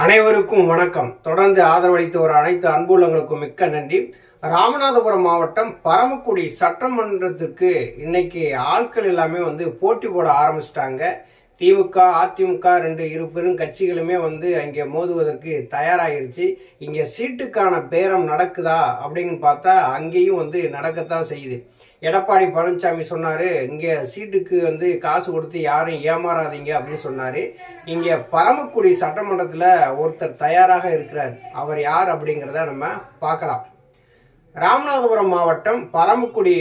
அனைவருக்கும் வணக்கம். தொடர்ந்து ஆதரவளித்து வர அனைத்து அன்புள்ளங்களுக்கும் மிக்க நன்றி. ராமநாதபுரம் மாவட்டம் பரமக்குடி சட்டமன்றத்துக்கு இன்னைக்கு ஆட்கள் எல்லாமே வந்து போட்டி போட ஆரம்பிச்சிட்டாங்க. திமுக அதிமுக ரெண்டு இரு பெரும் கட்சிகளுமே வந்து அங்கே மோதுவதற்கு தயாராகிருச்சு இங்கே சீட்டுக்கான பேரம் நடக்குதா அப்படின்னு பார்த்தா அங்கேயும் வந்து நடக்கத்தான் செய்யுது. எடப்பாடி பழனிசாமி சொன்னார் இங்கே சீட்டுக்கு வந்து காசு கொடுத்து யாரும் ஏமாறாதீங்க அப்படின்னு சொன்னார். இங்கே பரமக்குடி சட்டமன்றத்தில் ஒருத்தர் தயாராக இருக்கிறார். அவர் யார் அப்படிங்கிறத நம்ம பார்க்கலாம். ராமநாதபுரம் மாவட்டம் பரமக்குடி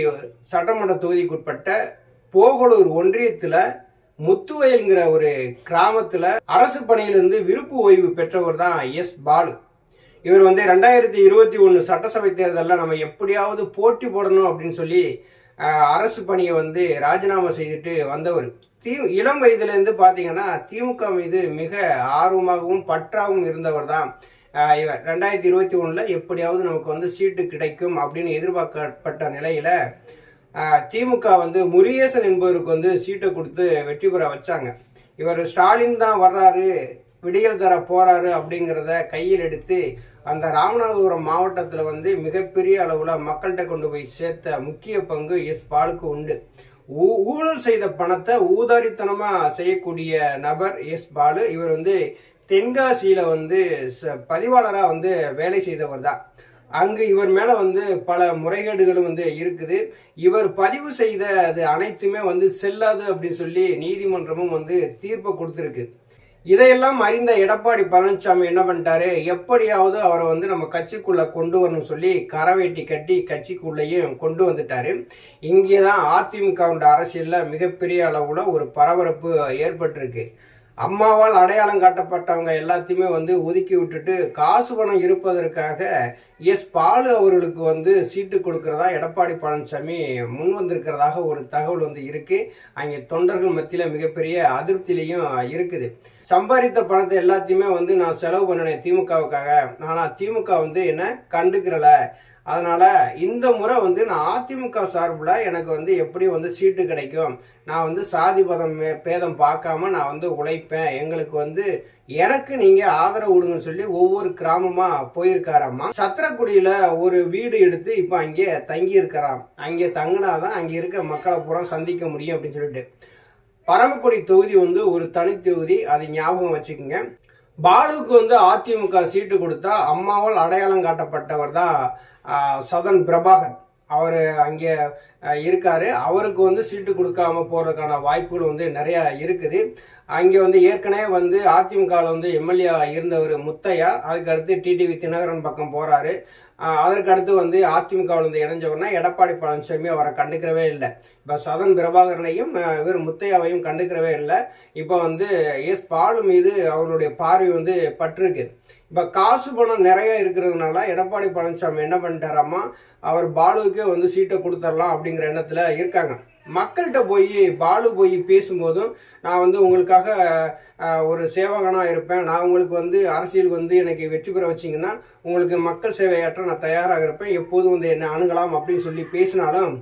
சட்டமன்ற தொகுதிக்குட்பட்ட போகலூர் ஒன்றியத்தில் முத்துவயல்ங்கிற ஒரு கிராமத்துல அரசு பணியிலிருந்து விருப்பு ஓய்வு பெற்றவர் தான் எஸ் பாலு. இவர் வந்து ரெண்டாயிரத்தி இருபத்தி ஒன்று சட்டசபை தேர்தலில் நம்ம எப்படியாவது போட்டி போடணும் அப்படின்னு சொல்லி அரசு பணியை வந்து ராஜினாமா செய்துட்டு வந்தவர். தி இளம் வயதுலேருந்து பார்த்தீங்கன்னா திமுக மீது மிக ஆர்வமாகவும் பற்றாகவும் இருந்தவர் தான் இவர். ரெண்டாயிரத்தி இருபத்தி ஒன்றில் எப்படியாவது நமக்கு வந்து சீட்டு கிடைக்கும் அப்படின்னு எதிர்பார்க்கப்பட்ட நிலையில் திமுக வந்து முருகேசன் என்பவருக்கு வந்து சீட்டை கொடுத்து வெற்றி பெற வச்சாங்க. இவர் ஸ்டாலின் தான் வர்றாரு விடியல் தர போறாரு அப்படிங்கிறத கையில் எடுத்து அந்த ராமநாதபுரம் மாவட்டத்தில் வந்து மிகப்பெரிய அளவில் மக்கள்கிட்ட கொண்டு போய் சேர்த்த முக்கிய பங்கு எஸ் பாலுக்கு உண்டு. ஊ- ஊழல் செய்த பணத்தை ஊதாரித்தனமாக செய்யக்கூடிய நபர் எஸ் பாலு. இவர் வந்து தென்காசியில் வந்து ச- வந்து வேலை செய்தவர் தான். அங்கு இவர் மேலே வந்து பல முறைகேடுகளும் வந்து இருக்குது. இவர் பதிவு செய்த அது அனைத்துமே வந்து செல்லாது அப்படின்னு சொல்லி நீதிமன்றமும் வந்து தீர்ப்பை கொடுத்துருக்கு. இதையெல்லாம் அறிந்த எடப்பாடி பழனிசாமி என்ன பண்ணிட்டாரு? எப்படியாவது அவரை வந்து நம்ம கட்சிக்குள்ள கொண்டு வரணும் சொல்லி கரவேட்டி கட்டி கட்சிக்குள்ளேயும் கொண்டு வந்துட்டாரு. இங்கே தான் அதிமுகவோட அரசியலில் மிகப்பெரிய அளவில் ஒரு பரபரப்பு ஏற்பட்டிருக்கு. அம்மாவால் அடையாளம் காட்டப்பட்டவங்க எல்லாத்தையுமே வந்து ஒதுக்கி விட்டுட்டு காசு பணம் இருப்பதற்காக எஸ் பாலு அவர்களுக்கு வந்து சீட்டு கொடுக்கறதா எடப்பாடி பழனிசாமி முன் வந்திருக்கிறதாக ஒரு தகவல் வந்து இருக்கு. அங்கே தொண்டர்கள் மத்தியில் மிகப்பெரிய அதிருப்தியிலையும் இருக்குது. சம்பாதித்த பணத்தை எல்லாத்தையுமே வந்து நான் செலவு பண்ணினேன் திமுகவுக்காக. ஆனால் திமுக வந்து என்ன கண்டுக்கிறல. அதனால இந்த முறை வந்து நான் அதிமுக சார்பில் எனக்கு வந்து எப்படி வந்து சீட்டு கிடைக்கும். நான் வந்து சாதி பதம் பேதம் பார்க்காம நான் வந்து உழைப்பேன். எங்களுக்கு வந்து எனக்கு நீங்க ஆதரவு கொடுங்கன்னு சொல்லி ஒவ்வொரு கிராமமா போயிருக்காராமா? சத்திரக்குடியில ஒரு வீடு எடுத்து இப்போ அங்கே தங்கி இருக்கிறான் அங்கே தங்கினாதான் அங்கே இருக்க மக்களை பூரா சந்திக்க முடியும் அப்படின்னு சொல்லிட்டு. பரமக்குடி தொகுதி வந்து ஒரு தனித்தொகுதி அதை ஞாபகம் வச்சுக்கோங்க. பாலுவுக்கு வந்து அதிமுக சீட்டு கொடுத்தா அம்மாவால் அடையாளம் காட்டப்பட்டவர் தான் சதன் பிரபாகர். அவர் அங்கே இருக்காரு. அவருக்கு வந்து சீட்டு கொடுக்காம போகிறதுக்கான வாய்ப்புகள் வந்து நிறையா இருக்குது. அங்கே வந்து ஏற்கனவே வந்து அதிமுகவில் வந்து எம்எல்ஏ இருந்தவர் முத்தையா அதுக்கு அடுத்து டிடிவி தினகரன் பக்கம் போகிறாரு அதற்கடுத்து அதற்கு அடுத்து வந்து அதிமுகவில் வந்து இணைஞ்சவர்னா எடப்பாடி பழனிசாமி அவரை கண்டுக்கிறவே இல்லை. இப்போ சதன் பிரபாகரனையும் இவர் முத்தையாவையும் கண்டுக்கிறவே இல்லை. இப்போ வந்து எஸ் பாலு மீது அவருடைய பார்வை வந்து பட்டிருக்கு. இப்போ காசு பணம் நிறைய இருக்கிறதுனால எடப்பாடி பழனிசாமி என்ன பண்ணிட்டாராமா அவர் பாலுவுக்கே வந்து சீட்டை கொடுத்துடலாம் அப்படிங்கிற எண்ணத்தில் இருக்காங்க. மக்கள்கிட்ட போய் பாலு போய் பேசும்போதும் நான் வந்து உங்களுக்காக ஒரு சேவகனாக இருப்பேன். நான் உங்களுக்கு வந்து அரசியலுக்கு வந்து எனக்கு வெற்றி பெற வச்சிங்கன்னா உங்களுக்கு மக்கள் சேவையாற்ற நான் தயாராக இருப்பேன். எப்போதும் வந்து என்னை அணுகலாம் அப்படின்னு சொல்லி பேசினாலும்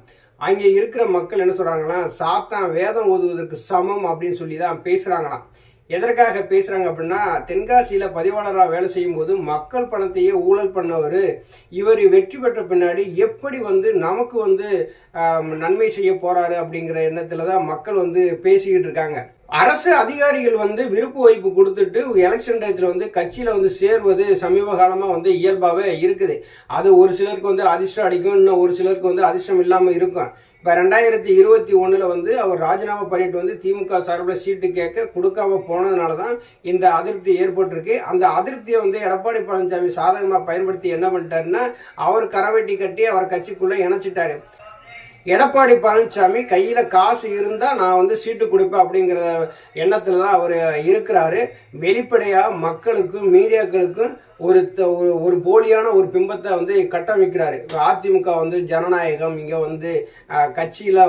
அங்கே இருக்கிற மக்கள் என்ன சொல்கிறாங்களாம் சாத்தான் வேதம் ஓதுவதற்கு சமம் அப்படின்னு சொல்லி தான் பேசுகிறாங்களாம் எதற்காக பேசுறாங்க அப்படின்னா தென்காசியில பதிவாளராக வேலை செய்யும் போது மக்கள் பணத்தையே ஊழல் பண்ணவர். இவர் வெற்றி பெற்ற பின்னாடி எப்படி வந்து நமக்கு வந்து நன்மை செய்ய போறாரு அப்படிங்கிற எண்ணத்துல தான் மக்கள் வந்து பேசிக்கிட்டு இருக்காங்க. அரசு அதிகாரிகள் வந்து விருப்பு வைப்பு கொடுத்துட்டு எலெக்ஷன் டயத்தில் வந்து கட்சியில் வந்து சேர்வது சமீப காலமாக வந்து இயல்பாகவே இருக்குது. அது ஒரு சிலருக்கு வந்து அதிர்ஷ்டம் அடிக்கும் இன்னும் ஒரு சிலருக்கு வந்து அதிர்ஷ்டம் இல்லாமல் இருக்கும். இப்போ ரெண்டாயிரத்தி இருபத்தி ஒன்றில் வந்து அவர் ராஜினாமா பண்ணிட்டு வந்து திமுக சார்பில் சீட்டு கேட்க கொடுக்காம போனதுனால தான் இந்த அதிருப்தி ஏற்பட்டிருக்கு. அந்த அதிருப்தியை வந்து எடப்பாடி பழனிசாமி சாதகமாக பயன்படுத்தி என்ன பண்ணிட்டாருன்னா அவர் கரவெட்டி கட்டி அவர் கட்சிக்குள்ளே இணைச்சிட்டாரு. எடப்பாடி பழனிசாமி கையில் காசு இருந்தால் நான் வந்து சீட்டு கொடுப்பேன் அப்படிங்கிற எண்ணத்தில் தான் அவர் இருக்கிறாரு. வெளிப்படையாக மக்களுக்கும் மீடியாக்களுக்கும் ஒரு த- ஒரு ஒரு போலியான ஒரு பிம்பத்தை வந்து கட்டமைக்கிறாரு. அதிமுக வந்து ஜனநாயகம் இங்க வந்து அஹ்,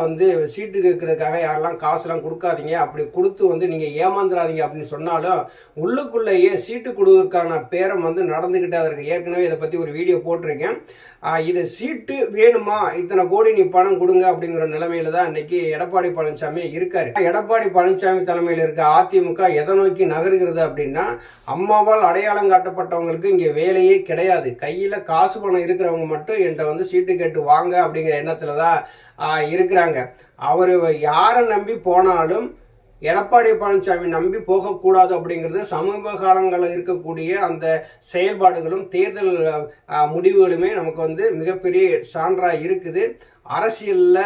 வந்து சீட்டு கேட்கறதுக்காக யாரெல்லாம் காசுலாம் கொடுக்காதீங்க அப்படி கொடுத்து வந்து நீங்க ஏமாந்துடாதீங்க அப்படின்னு சொன்னாலும் உள்ளுக்குள்ளேயே சீட்டு கொடுக்கறதுக்கான பேரம் வந்து நடந்துகிட்டே இருக்கு. ஏற்கனவே இதை பத்தி ஒரு வீடியோ போட்டிருக்கேன். இது சீட்டு வேணுமா? இத்தனை கோடி நீ பணம் கொடுங்க அப்படிங்கிற நிலைமையில தான் இன்னைக்கு எடப்பாடி பழனிசாமி இருக்காரு. எடப்பாடி பழனிசாமி தலைமையில் இருக்க அதிமுக எதை நோக்கி நகருகிறது அப்படின்னா அம்மாவால் அடையாளம் காட்டப்பட்டவங்களுக்கு இங்கே வேலையே கிடையாது. கையில் காசு பணம் இருக்கிறவங்க மட்டும் என்கிட்ட வந்து சீட்டு கேட்டு வாங்க அப்படிங்கிற எண்ணத்தில் தான் இருக்கிறாங்க. அவர் யாரை நம்பி போனாலும் எடப்பாடி பழனிசாமி நம்பி போகக்கூடாது அப்படிங்கிறது சமீப காலங்களில் இருக்கக்கூடிய அந்த செயல்பாடுகளும் தேர்தல் முடிவுகளுமே நமக்கு வந்து மிகப்பெரிய சான்றாக இருக்குது. அரசியலில்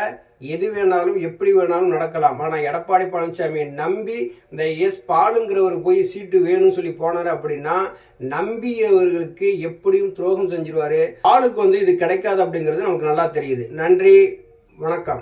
எது வேணாலும் எப்படி வேணாலும் நடக்கலாம். ஆனால் எடப்பாடி பழனிசாமியை நம்பி இந்த எஸ் பாலுங்கிறவர் போய் சீட்டு வேணும்னு சொல்லி போனார் அப்படின்னா நம்பியவர்களுக்கு எப்படியும் துரோகம் செஞ்சிருவாரு. ஆளுக்கு வந்து இது கிடைக்காது அப்படிங்கிறது நமக்கு நல்லா தெரியுது. நன்றி வணக்கம்.